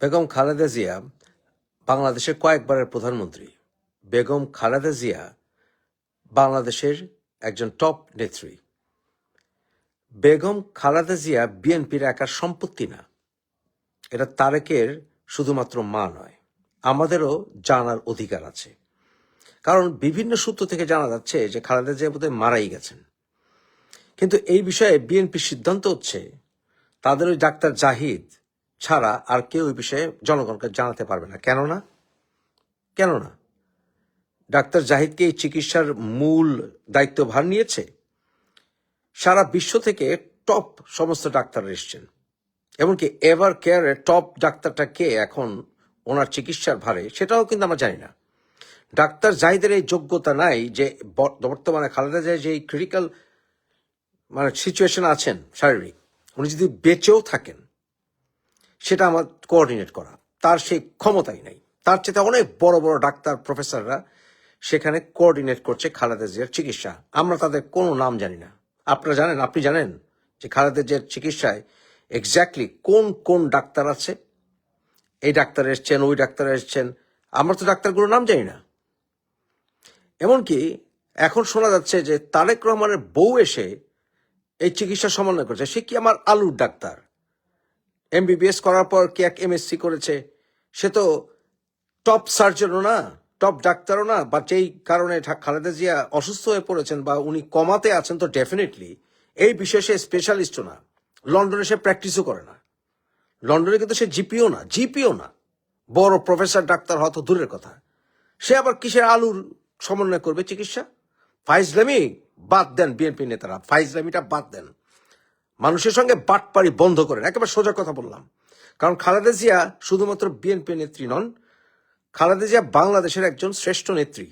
বেগম খালেদা জিয়া বাংলাদেশের কয়েকবারের প্রধানমন্ত্রী। বেগম খালেদা জিয়া বাংলাদেশের একজন টপ নেত্রী। বেগম খালেদা জিয়া বিএনপির একার সম্পত্তি না। এটা তারেকের শুধুমাত্র মা নয়, আমাদেরও জানার অধিকার আছে। কারণ বিভিন্ন সূত্র থেকে জানা যাচ্ছে যে খালেদা জিয়া বোধহয় মারাই গেছেন। কিন্তু এই বিষয়ে বিএনপির সিদ্ধান্ত হচ্ছে, তাদের ওই ডাক্তার জাহিদ ছাড়া আর কেউ ওই বিষয়ে জনগণকে জানাতে পারবে না। কেননা? কেন না ডাক্তার জাহিদকে এই চিকিৎসার মূল দায়িত্বভার নিয়েছে। সারা বিশ্ব থেকে টপ সমস্ত ডাক্তার এসছেন। এমনকি এভার কেয়ারের টপ ডাক্তারটা কে এখন ওনার চিকিৎসার ভারে, সেটাও কিন্তু আমরা জানি না। ডাক্তার জাহিদের এই যোগ্যতা নাই যে বর্তমানে খালেদা জিয়া যে এই ক্রিটিক্যাল মানে সিচুয়েশন আছেন শারীরিক, উনি যদি বেঁচেও থাকেন সেটা আমার কোঅর্ডিনেট করা। তার সেই ক্ষমতাই নাই। তার চেয়ে অনেক বড় বড় ডাক্তার প্রফেসররা সেখানে কোঅর্ডিনেট করছে খালেদা জিয়ার চিকিৎসা। আমরা তাদের কোনো নাম জানি না। আপনারা জানেন, আপনি জানেন যে খালেদা জিয়ার চিকিৎসায় এক্স্যাক্টলি কোন কোন ডাক্তার আছে? এই ডাক্তার এসছেন, ওই ডাক্তার এসছেন। আমরা তো ডাক্তারগুলোর নাম জানি না। এমনকি এখন শোনা যাচ্ছে যে তারেক রহমানের বউ এসে এই চিকিৎসা সমন্বয় করছে। সে কি আমার আলুর ডাক্তার? এমবিবিএস করার পর কি এক এমএসসি করেছে? সে তো টপ সার্জনও না টপ ডাক্তারও না বা যেই কারণে খালেদা জিয়া অসুস্থ হয়ে পড়েছেন বা উনি কমাতে আছেন তো ডেফিনেটলি এই বিষয়ে সে স্পেশালিস্টও না। লন্ডনে সে প্র্যাকটিসও করে না। লন্ডনে কিন্তু সে জিপিও না জিপিও না। বড় প্রফেসর ডাক্তার হয়তো দূরের কথা। সে আবার কিসের আলুর সমন্বয় করবে চিকিৎসা? ফাইজলামি বাদ দেন বিএনপি নেতারা, ফাইজলামিটা বাদ দেন। মানুষের সঙ্গে বাটপাড়ি বন্ধ করেন। একেবারে সোজা কথা বললাম। কারণ খালেদা জিয়া শুধুমাত্র বিএনপি নেত্রী নন, খালেদা জিয়া বাংলাদেশের একজন শ্রেষ্ঠ নেত্রী।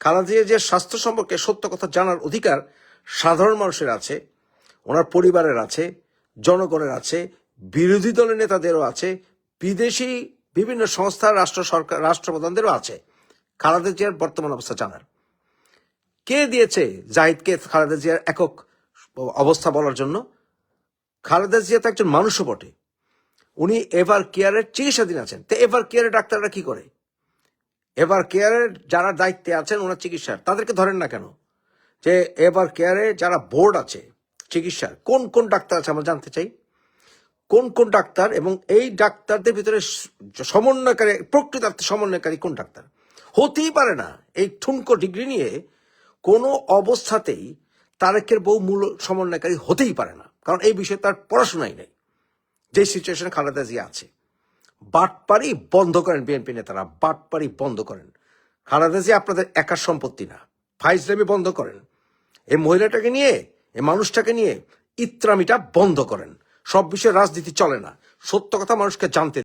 খালেদা জিয়া যে স্বাস্থ্য সম্পর্কে সত্য কথা জানার অধিকার সাধারণ মানুষের আছে, ওনার পরিবারের আছে, জনগণের আছে, বিরোধী দলের নেতাদেরও আছে, বিদেশি বিভিন্ন সংস্থার রাষ্ট্র সরকার, রাষ্ট্রপ্রধানদেরও আছে। খালেদা জিয়ার বর্তমান অবস্থা জানার। কে দিয়েছে জাহিদকে খালেদা জিয়ার একক অবস্থা বলার জন্য? খালেদা জিয়া তো একজন মানুষও বটে। উনি এভার কেয়ারের চিকিৎসাধীন আছেন। তো এভার কেয়ারের ডাক্তাররা কি করে? এভার কেয়ারের যারা দায়িত্বে আছেন ওনার চিকিৎসার। তাদেরকে ধরেন না কেন? যে এভার কেয়ারে যারা বোর্ড আছে, চিকিৎসার, কোন কোন ডাক্তার আছে আমরা জানতে চাই? কোন কোন ডাক্তার এবং এই ডাক্তারদের ভিতরে সমন্বয়কারী, প্রকৃতার্থে সমন্বয়কারী কোন ডাক্তার? হতেই পারে না এই ঠুনকো ডিগ্রি নিয়ে কোনো অবস্থাতেই তারেকের বউ মূল সমন্বয়কারী হতেই পারে না। কারণ এই বিষয়ে তার পড়াশোনাই নেই। যে সিচুয়েশনে খালেদা জিয়া আছে, বাটপাড়ি বন্ধ করেন বিএনপি নেতারা, বাটপাড়ি বন্ধ করেন। খালেদা জিয়া আপনাদের একার সম্পত্তি না। ফাইজলামি বন্ধ করেন। এই মহিলাটাকে নিয়ে, এই মানুষটাকে নিয়ে ইত্রামিটা বন্ধ করেন। সব বিষয়ে রাজনীতি চলে না। সত্য কথা মানুষকে জানতে